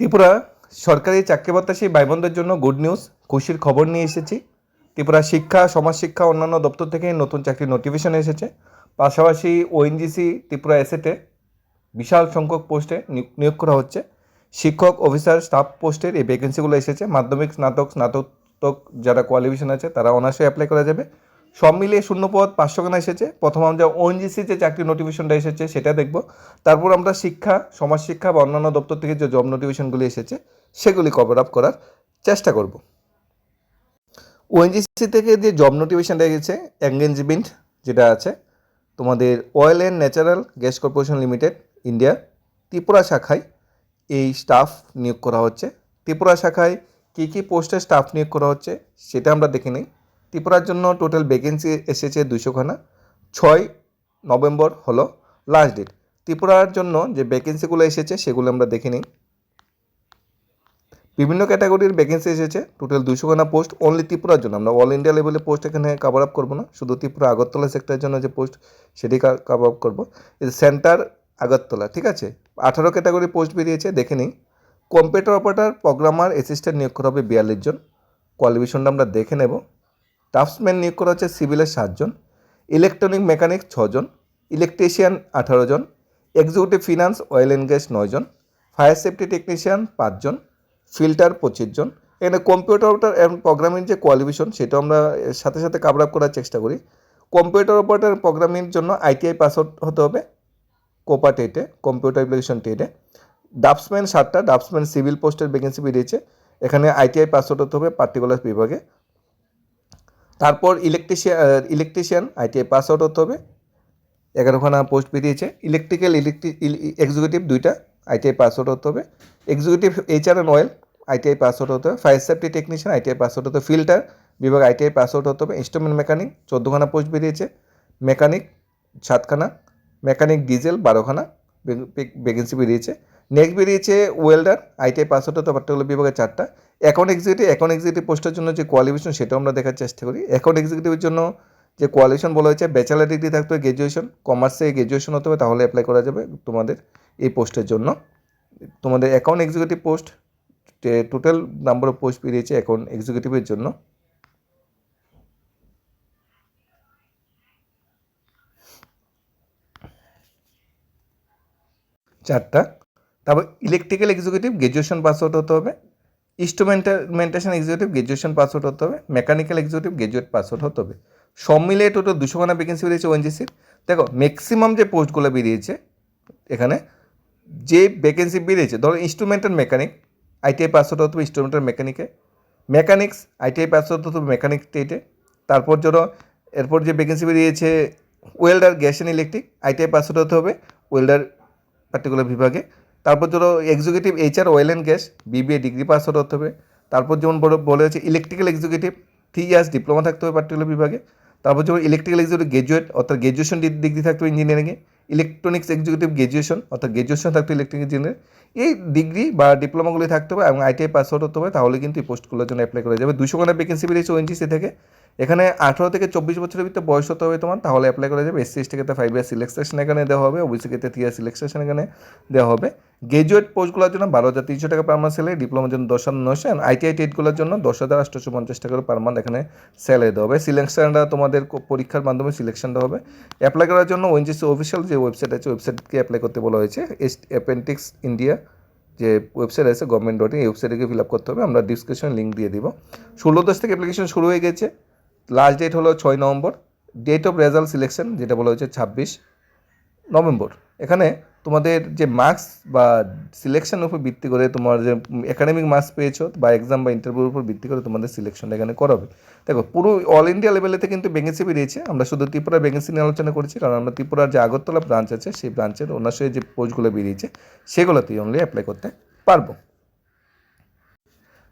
ত্রিপুরা সরকারি চাকরি প্রত্যাশী ভাই বোনদের জন্য গুড নিউজ খুশির খবর নিয়ে এসেছি। ত্রিপুরা শিক্ষা সমাজ শিক্ষা অন্যান্য দপ্তর থেকে নতুন চাকরির নোটিফিকেশন এসেছে। পাশাপাশি ওএনজিসি ত্রিপুরা এসেটে বিশাল সংখ্যক পোস্টে নিয়োগ করা হচ্ছে। শিক্ষক অফিসার স্টাফ পোস্টের এই ভ্যাকেন্সিগুলো এসেছে। মাধ্যমিক, স্নাতক স্নাতক যারা কোয়ালিফিকেশন আছে, তারা অনার্সে অ্যাপ্লাই করা যাবে। সব মিলিয়ে শূন্য পদ পাঁচশোখানা এসেছে। প্রথম আমরা ওএনজিসি যে চাকরি নোটিফিকেশনটা এসেছে, সেটা দেখব। তারপর আমরা শিক্ষা সমাজ শিক্ষা বা অন্যান্য দপ্তর থেকে যে জব নোটিফিকেশনগুলি এসেছে, সেগুলি কভার আপ করার চেষ্টা করব। ওএনজিসি থেকে যে জব নোটিফিকেশনটা এসেছে এঙ্গেজমেন্ট যেটা আছে, তোমাদের oil and natural gas corporation limited India Tripura শাখায় এই স্টাফ নিয়োগ করা হচ্ছে। ত্রিপুরা শাখায় কী কী পোস্টে স্টাফ নিয়োগ করা হচ্ছে, সেটা আমরা দেখে নিই। ত্রিপুরার জন্য টোটাল ভ্যাকেন্সি এসেছে দুশোখানা ছয় নভেম্বর হলো লাস্ট ডেট ত্রিপুরার জন্য যে ভ্যাকেন্সিগুলো এসেছে সেগুলো আমরা দেখে নিই। বিভিন্ন ক্যাটাগরির ভ্যাকেন্সি এসেছে টোটাল দুশোখানা পোস্ট অনলি ত্রিপুরার জন্য। আমরা অল ইন্ডিয়া লেভেলে পোস্ট এখানে কাভার আপ করব না, শুধু ত্রিপুরা আগরতলা সেক্টরের জন্য যে পোস্ট সেটি কাভার আপ করব। সেন্টার আগরতলা, ঠিক আছে? আঠারো ক্যাটাগরি পোস্ট বেরিয়েছে, দেখে নিই। কম্পিউটার অপারেটার প্রোগ্রামার অ্যাসিস্ট্যান্ট নিয়োগ করা হবে বিয়াল্লিশ জন। কোয়ালিফিকেশনটা আমরা দেখে নেব। টাফসম্যান নিয়োগ করা হচ্ছে সিভিলের সাতজন ইলেকট্রনিক মেকানিক ছজন ইলেকট্রিশিয়ান আঠারো জন executive finance oil and gas নয়জন ফায়ার সেফটি টেকনিশিয়ান পাঁচজন ফিল্টার পঁচিশ জন। এখানে কম্পিউটার অপারেটার এবং প্রোগ্রামিং যে কোয়ালিফিকেশন সেটা আমরা সাথে সাথে কাভার আপ করার চেষ্টা করি। কম্পিউটার অপারেটার প্রোগ্রামিংয়ের জন্য আইটিআই পাস হতে হবে কোপা টেটে কম্পিউটার অ্যাপ্লিকেশন টেটে ডাবসম্যান সাতটা ডাবসম্যান সিভিল পোস্টের ভ্যাকেন্সি বেরিয়েছে। এখানে আইটিআই পাস হতে হবে পার্টিকুলার বিভাগে। তারপর electrician electrician ITI pass out হতে হবে। এগারোখানা পোস্ট বেরিয়েছে। ইলেকট্রিক্যাল ইলেকট্রিক এক্সিকিউটিভ দুইটা আইটিআই পাস আউট হতে হবে। Executive HR and oil ITI pass out হতে হবে। Fire safety technician ITI pass out হতে হবে। ফিল্টার বিভাগ আইটিআই পাস আউট হতে হবে। ইনস্ট্রুমেন্ট মেকানিক চোদ্দোখানা পোস্ট বেরিয়েছে। মেকানিক সাতখানা। মেকানিক ডিজেল বারোখানা। ভ্যাকেন্সি বেরিয়েছে। নেক্সট বেরিয়েছে ওয়েল্ডার আইটিআই পাস হতে পার্টিকুলার বিভাগে চারটা। অ্যাকাউন্ট এক্সিকিউটিভ অ্যাকাউন্ট এক্সিকিউটিভ পোস্টের জন্য যে কোয়ালিফিকেশন সেটাও আমরা দেখার চেষ্টা করি। অ্যাকাউন্ট এক্সিকিউটিভের জন্য যে কোয়ালিফিকেশন বলা হয়েছে ব্যাচেলার ডিগ্রি থাকতে হবে গ্র্যাজুয়েশন কমার্সে গ্র্যাজুয়েশন হতে হবে, তাহলে অ্যাপ্লাই করা যাবে তোমাদের এই পোস্টের জন্য। তোমাদের account executive post total number of post বেরিয়েছে অ্যাকাউন্ট এক্সিকিউটিভের জন্য। চারটা। তারপর electrical executive graduation pass out হতে হবে instrumentation executive graduation pass out হতে হবে mechanical executive graduate pass out হতে হবে। সব মিলিয়ে টোটাল দুশো খানা ভ্যাকেন্সি বেরিয়েছে ওএনজিসির দেখো ম্যাক্সিমাম যে পোস্টগুলো বেরিয়েছে, এখানে যে ভ্যাকেন্সি বেরিয়েছে, ধরো instrumental mechanic ITI pass out হতে হবে ইনস্ট্রুমেন্টাল মেকানিকে মেকানিক্স আইটিআই পাস আউট হতে হবে মেকানিক স্টেটে তারপর ধরো, এরপর যে ভ্যাকেন্সি বেরিয়েছে welder gas and electric ITI pass out হতে হবে ওয়েল্ডার পার্টিকুলার বিভাগে। তারপর ধরো executive HR oil and gas BBA degree pass হতে হবে। তারপর যেমন বলে হচ্ছে electrical executive three years diploma থাকতে হবে পার্টিকুলার বিভাগে। তারপর যেমন ইলেকট্রিক্যাল এক্সিকিউটিভ গ্র্যাজুয়েট অর্থাৎ গ্র্যাজুয়েশন ডিগ্রি থাকতে হবে ইঞ্জিনিয়ারিংয়ে ইলেকট্রনিক্স এক্সিকিউটিভ গ্র্যাজুয়েশন অর্থাৎ গ্র্যাজুয়েশন থাকতে হবে ইলেকট্রিক ইঞ্জিনিয়ার এই ডিগ্রি বা ডিপ্লোমাগুলি থাকতে হবে এবং আইটিআই পাস আউট হতে হবে, তাহলে কিন্তু এই পোস্টগুলোর জন্য অ্যাপ্লাই করা যাবে দুশো খানা ভ্যাকেন্সি বেরিয়েছে ওএনজিসি থেকে। এখানে আঠারো থেকে চব্বিশ বছরের ভিতরে বয়স হতে হবে তোমার, তাহলে অ্যাপ্লাই করা যাবে। এসসি এসটি ক্ষেত্রে ফাইভ ইয়ার সিলেকশন এখানে দেওয়া হবে ওবিসি ক্ষেত্রে থ্রি ইয়ার সিলেকশন এখানে দেওয়া হবে। গ্রাজুয়েট পোস্টগুলোর জন্য বারো হাজার তিনশো টাকা পার মান্থ স্যালারি ডিপ্লোমার জন্য দশ হাজার নশো আইটিআই টেটগুলোর জন্য দশ হাজার আটশোশো পঞ্চাশ টাকা পার মান্থ এখানে স্যালারি দেওয়া হবে। সিলেকশনটা তোমাদের পরীক্ষার মাধ্যমে সিলেকশনটা হবে। অ্যাপ্লাই করার জন্য ওএনজিসি অফিসিয়াল যে ওয়েবসাইট আছে ওয়েবসাইটকে অ্যাপ্লাই করতে বলা হয়েছে। এস অ্যাপেন্টিক্স ইন্ডিয়া যে ওয়েবসাইট আছে গভর্নমেন্ট ডট ইন এই ওয়েবসাইটে ফিল আপ করতে হবে। আমরা ডিসক্রিপশন লিঙ্ক দিয়ে দিব। ষোলো দশ থেকে অ্যাপ্লিকেশন শুরু হয়ে গেছে। লাস্ট ডেট হলো ছয় November. Date of result selection যেটা বলা হয়েছে ছাব্বিশ নভেম্বর। এখানে তোমাদের যে মার্কস বা সিলেকশনের উপর ভিত্তি করে তোমার যে একাডেমিক মার্কস পেয়েছ বা এক্সাম বা ইন্টারভিউর উপর ভিত্তি করে তোমাদের সিলেকশনটা এখানে করাবে। দেখো, পুরো অল ইন্ডিয়া লেভেলেতে কিন্তু ভ্যাকেন্সি বেরিয়েছে আমরা শুধু ত্রিপুরা ভ্যাকেন্সি নিয়ে আলোচনা করেছি, কারণ আমরা ত্রিপুরার যে আগরতলা ব্রাঞ্চ আছে, সেই ব্রাঞ্চের অনার্সের যে পোস্টগুলো বেরিয়েছে সেগুলোতেই অনলি অ্যাপ্লাই করতে পারব।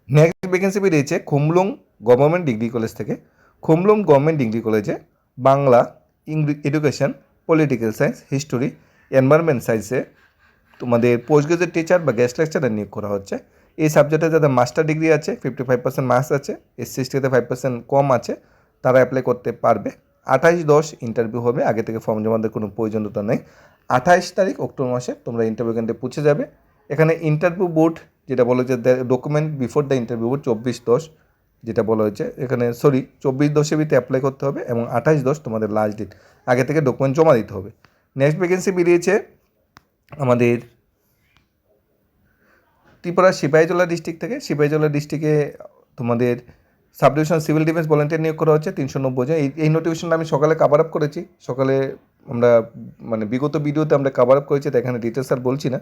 নেক্সট ভ্যাকেন্সি বেরিয়েছে খুমলুং গভর্নমেন্ট ডিগ্রি কলেজ থেকে। খুমলুং গভর্নমেন্ট ডিগ্রি কলেজে Bangla English education political science history environment সায়েন্সে তোমাদের পোস্ট গ্রাজুয়েট টিচার বা গেস্ট লেকচারার নিয়োগ করা হচ্ছে। এই সাবজেক্টে যাদের মাস্টার ডিগ্রি আছে ফিফটি ফাইভ পার্সেন্ট মার্কস আছে এসসি এসটিতে ফাইভ পার্সেন্ট কম আছে, তারা অ্যাপ্লাই করতে পারবে। আঠাইশ দশ ইন্টারভিউ হবে, আগে থেকে ফর্ম জমা দেওয়ার কোনো প্রয়োজনীয়তা নেই। আঠাইশ তারিখ অক্টোবর মাসে তোমরা ইন্টারভিউ কেন্দ্রে পৌঁছে যাবে। এখানে ইন্টারভিউ বোর্ড যেটা বলা হয়েছে document before the interview board চব্বিশ দশ যেটা বলা হয়েছে, এখানে সরি চব্বিশ দশের ভিতরে অ্যাপ্লাই করতে হবে এবং আঠাশ দশ তোমাদের লাস্ট ডেট আগে থেকে ডকুমেন্ট জমা দিতে হবে। নেক্সট বেরিয়েছে আমাদের ত্রিপুরা সিপাহীজলা ডিস্ট্রিক্ট থেকে। সিপাহীজলা ডিস্ট্রিক্টে তোমাদের sub division civil defence volunteer নিয়োগ করা হচ্ছে, তিনশো নব্বই জন। এই এই নোটিফিকেশনটা আমি সকালে কাভার আপ করেছি। সকালে আমরা মানে বিগত ভিডিওতে আমরা কাভার আপ করেছি তাই এখানে ডিটেলস আর বলছি না।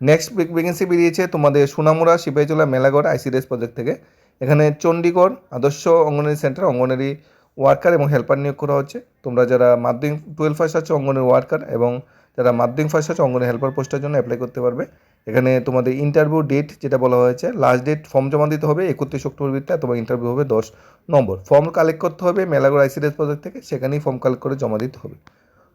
নেক্সট ভ্যাকেন্সি বেরিয়েছে তোমাদের সোনামুড়া, সিপাহীজলা, মেলাগড় আইসিডিএস প্রজেক্ট থেকে। এখানে চণ্ডীগড় আদর্শ অঙ্গনওয়াড়ি সেন্টার অঙ্গনওয়াড়ি ওয়ার্কার এবং হেল্পার নিয়োগ করা হচ্ছে। তোমরা যারা মাধ্যমিক টুয়েলভ ফার্স্ট আছো, অঙ্গনের ওয়ার্কার এবং যারা মাধ্যমিক ফার্স্ট আছো, অঙ্গনের হেল্পার পোস্টের জন্য অ্যাপ্লাই করতে পারবে। এখানে তোমাদের ইন্টারভিউ ডেট যেটা বলা হয়েছে লাস্ট ডেট ফর্ম জমা দিতে হবে, একত্রিশ অক্টোবর ভিত্তিতে তোমার ইন্টারভিউ হবে দশ নম্বর। ফর্ম কালেক্ট করতে হবে মেলাগড় আইসিডিএস প্রজেক্ট থেকে, সেখানেই ফর্ম কালেক্ট করে জমা দিতে হবে।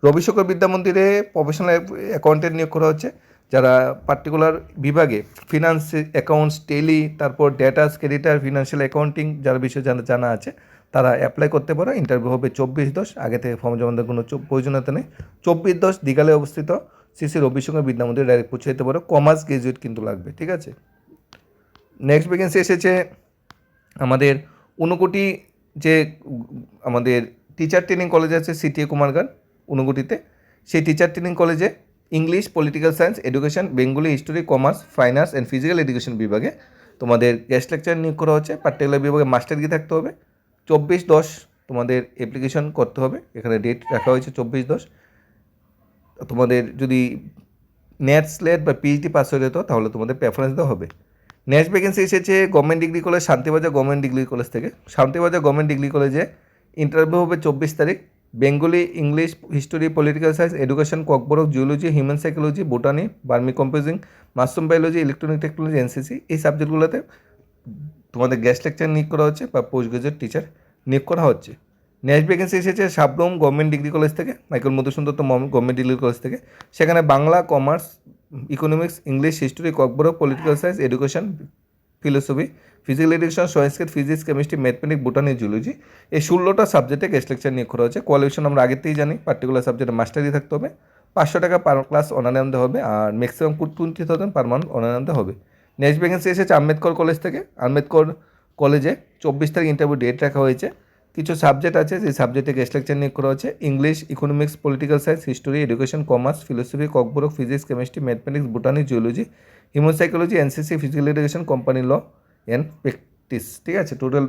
রবিশঙ্কর বিদ্যা মন্দিরে প্রফেশনাল অ্যাকাউন্টেন্ট নিয়োগ করা হচ্ছে। যারা পার্টিকুলার বিভাগে ফিনান্স অ্যাকাউন্টস টেলি তারপর ডেটাস ক্রেডিটার ফিনান্সিয়াল অ্যাকাউন্টিং যার বিষয়ে জানা জানা আছে তারা অ্যাপ্লাই করতে পারো ইন্টারভিউ হবে চব্বিশ দশ, আগে থেকে ফর্ম জমা দেওয়ার কোনো প্রয়োজনীয়তা নেই। চব্বিশ দশ দিঘালে অবস্থিত শ্রী রবিশঙ্কর বিদ্যা মন্দিরে ডাইরেক্ট পৌঁছে যেতে পারো কমার্স গ্রাজুয়েট কিন্তু লাগবে, ঠিক আছে? নেক্সট ভ্যাকেন্সি এসেছে আমাদের ঊনকোটি যে আমাদের টিচার ট্রেনিং কলেজ আছে সিটিএ কুমারগান ঊনকোটিতে। সেই টিচার ট্রেনিং কলেজে English political science education Bengali history commerce finance and physical education বিভাগে তোমাদের গেস্ট লেকচার নিয়োগ করা হচ্ছে। পার্টিকুলার বিভাগে মাস্টার ডিগ্রি থাকতে হবে? চব্বিশ দশ তোমাদের অ্যাপ্লিকেশন করতে হবে। এখানে ডেট রাখা হয়েছে চব্বিশ দশ। তোমাদের যদি নেট স্লেট বা পিএইচডি পাস হয়ে যেত, তাহলে তোমাদের প্রেফারেন্স দেওয়া হবে। নেক্সট ভ্যাকেন্সি এসেছে government degree college Santirbazar government degree college থেকে। শান্তিবাজার গভর্নমেন্ট ডিগ্রি কলেজে ইন্টারভিউ হবে চব্বিশ তারিখ। Bengali English history political science education Kokborok geology human psychology botany vermi composing mushroom biology electronic technology NCC এই সাবজেক্টগুলোতে তোমাদের গেস্ট লেকচার নিয়োগ করা হচ্ছে বা পোস্ট গ্রাজুয়েট টিচার নিয়োগ করা হচ্ছে। নেক্সট ভ্যাকেন্সি এসেছে সাবরুম গভর্নমেন্ট ডিগ্রি কলেজ থেকে Michael Madhusudan Dutta government degree college থেকে। সেখানে Bangla commerce economics English history Kokborok political science education philosophy physical education Sanskrit physics chemistry mathematic botany zoology এই ষোলোটা সাবজেক্টে গেস্ট লেকচার নিয়োগ করা হচ্ছে। কোয়ালিফিকেশন আমরা আগেতেই জানি পার্টিকুলার সাবজেক্টে মাস্টারি থাকতে হবে। পাঁচশো টাকা পার ক্লাস অনারে আনতে হবে আর maximum twenty thousand per month অনারে আনতে হবে। নেক্সট ভ্যাকেন্সি এসেছে আম্বেদকর কলেজ থেকে। আম্বেদকর কলেজে চব্বিশ তারিখ ইন্টারভিউ ডেট রাখা হয়েছে। কিছু সাবজেক্ট আছে, যে সাবজেক্টে গেস্ট লেকচার নিয়োগ করা হচ্ছে English economics political science history education commerce philosophy Kokborok physics chemistry mathematics botany geology human psychology NCC physical education company law and practice ঠিক আছে? টোটাল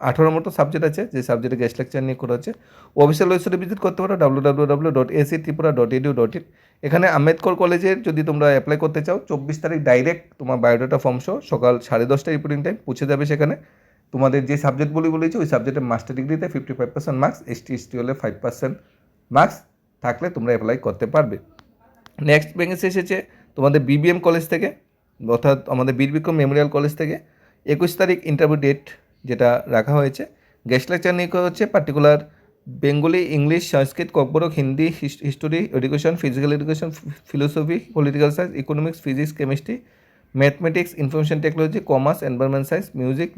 আঠারো মতো সাবজেক্ট আছে, যে সাবজেক্টে গেস্ট লেকচার নিয়ে করা হচ্ছে। অফিসিয়াল ওয়েবসাইটে ভিজিট করতে পারো W W W dot AC Tripura dot edu dot in এখানে আম্বেদকর কলেজের যদি তোমরা অ্যাপ্লাই করতে চাও, চব্বিশ তারিখ ডাইরেক্ট তোমার বায়োডাটা ফর্ম সহ সকাল সাড়ে দশটা রিপোর্টিং টাইম পৌঁছে যাবে সেখানে। তোমাদের যে সাবজেক্টগুলি বলেছি, ওই সাবজেক্টে মাস্টার ডিগ্রিতে fifty five percent marks ST ST হলে ফাইভ পার্সেন্ট মার্কস থাকলে তোমরা অ্যাপ্লাই করতে পারবে। নেক্সট ভ্যাকেন্সি এসেছে তোমাদের বিবিএম কলেজ থেকে, অর্থাৎ আমাদের বীর বিক্রম মেমোরিয়াল কলেজ থেকে। একুশ তারিখ ইন্টারভিউ ডেট যেটা রাখা হয়েছে। গেস্ট লেকচার নিয়ে হচ্ছে particular Bengali English Sanskrit Kokborok Hindi history education physical education philosophy political science economics physics chemistry mathematics information technology commerce environment science music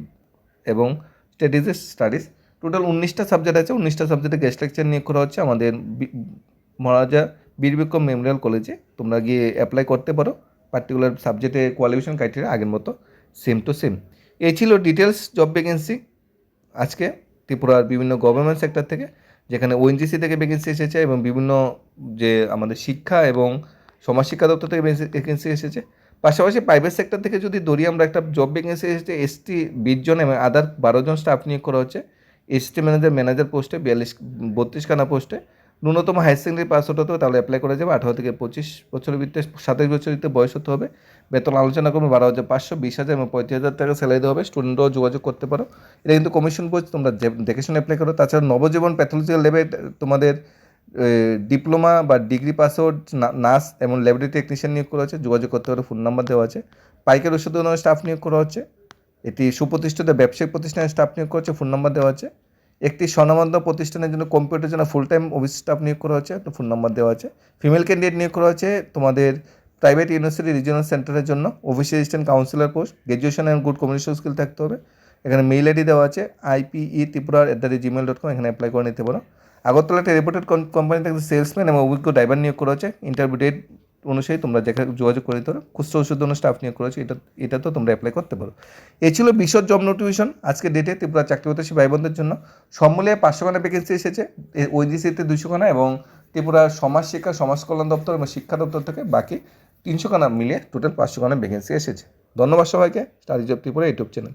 এবং স্ট্র্যাটেজিস স্টাডিজ টোটাল উনিশটা সাবজেক্ট আছে। উনিশটা সাবজেক্টে গেস্ট লেকচার নিয়োগ করা হচ্ছে আমাদের মহারাজা বীর বিক্রম মেমোরিয়াল কলেজে। তোমরা গিয়ে অ্যাপ্লাই করতে পারো। পার্টিকুলার সাবজেক্টে কোয়ালিফিকেশন ক্রাইটেরিয়া আগের মতো। সেম টু সেম এই ছিল ডিটেলস জব ভ্যাকেন্সি আজকে ত্রিপুরার বিভিন্ন গভর্নমেন্ট সেক্টর থেকে, যেখানে ওএনজিসি থেকে ভ্যাকেন্সি এসেছে এবং বিভিন্ন যে আমাদের শিক্ষা এবং সমাজ শিক্ষা দপ্তর থেকে ভ্যাকেন্সি এসেছে। পাশাপাশি প্রাইভেট সেক্টর থেকে যদি ধরি, আমরা একটা জব ভ্যাকেন্সি এসেছে এসটি বিশ জন এবং আদার বারো জন স্টাফ নিয়োগ করা হচ্ছে। এসটি ম্যানেজার ম্যানেজার পোস্টে বিয়াল্লিশ, বত্রিশখানা পোস্টে ন্যূনতম হায়ার সেকেন্ডারি পাস হতে হবে, তাহলে অ্যাপ্লাই করা যাবে। আঠারো থেকে পঁচিশ বছরের ভিতরে সাতাশ বছর ভিতরে বয়স হতে হবে। বেতন আলোচনা করবে, বারো হাজার পাঁচশো, বিশ হাজার এবং পঁয়ত্রিশ হাজার টাকা স্যালারি দেওয়া হবে। স্টুডেন্টরাও যোগাযোগ করতে পারো। এটা কিন্তু কমিশন পোস্ট তোমরা দেখে শুনে অ্যাপ্লাই করো। তাছাড়া নবজীবন প্যাথোলজিক্যাল লেবে তোমাদের ডিপ্লোমা বা ডিগ্রি পাস আউট নার্স এবং ল্যাবরেটরি টেকনিশিয়ান নিয়োগ করা হচ্ছে। যোগাযোগ করতে পারো ফোন নাম্বার দেওয়া আছে। পাইকারি ওষুধ স্টাফ নিয়োগ করা হচ্ছে। এটি সুপ্রতিষ্ঠিত ব্যবসায়িক প্রতিষ্ঠানের স্টাফ নিয়োগ করা হচ্ছে ফোন নাম্বার দেওয়া আছে। একটি স্বনামধ্য প্রতিষ্ঠানের জন্য কম্পিউটার জন্য ফুল টাইম অফিস স্টাফ নিয়োগ করা হচ্ছে একটা ফোন নাম্বার দেওয়া আছে। ফিমেল ক্যান্ডিডেট নিয়োগ করা হয়েছে তোমাদের প্রাইভেট ইউনিভার্সিটি রিজিওনাল সেন্টারের জন্য। Office assistant counsellor post graduation and good communication skill থাকতে হবে। এখানে মেইল আইডি দেওয়া আছে IPE Tripura at the rate Gmail dot com এখানে অ্যাপ্লাই করে নিতে পারো। আগরতলা একটা রেপুটেড কোম্পানি থেকে সেলসম্যান এবং অভিজ্ঞ ড্রাইভার নিয়োগ করা হচ্ছে ইন্টারভিউ ডেট অনুসারে তোমরা যেখানে যোগাযোগ করে দিতে পারো। ওষুধ জন্য স্টাফ নিয়োগ করেছ, এটা এটা তো তোমরা অ্যাপ্লাই করতে পারো। এই ছিল বিশদ জব নোটিফিকেশন আজকে ডেটে ত্রিপুরা চাকরি প্রত্যাশী ভাই বোনদের জন্য সব মিলিয়ে পাঁচশো খানা ভ্যাকেন্সি এসেছে। ওইডিসিতে দুশো খানা এবং ত্রিপুরা সমাজ শিক্ষা, সমাজ কল্যাণ দপ্তর এবং শিক্ষা দপ্তর থেকে বাকি তিনশো খানা মিলিয়ে টোটাল পাঁচশো খানা ভ্যাকেন্সি এসেছে। ধন্যবাদ সবাইকে। Study job Tripura YouTube channel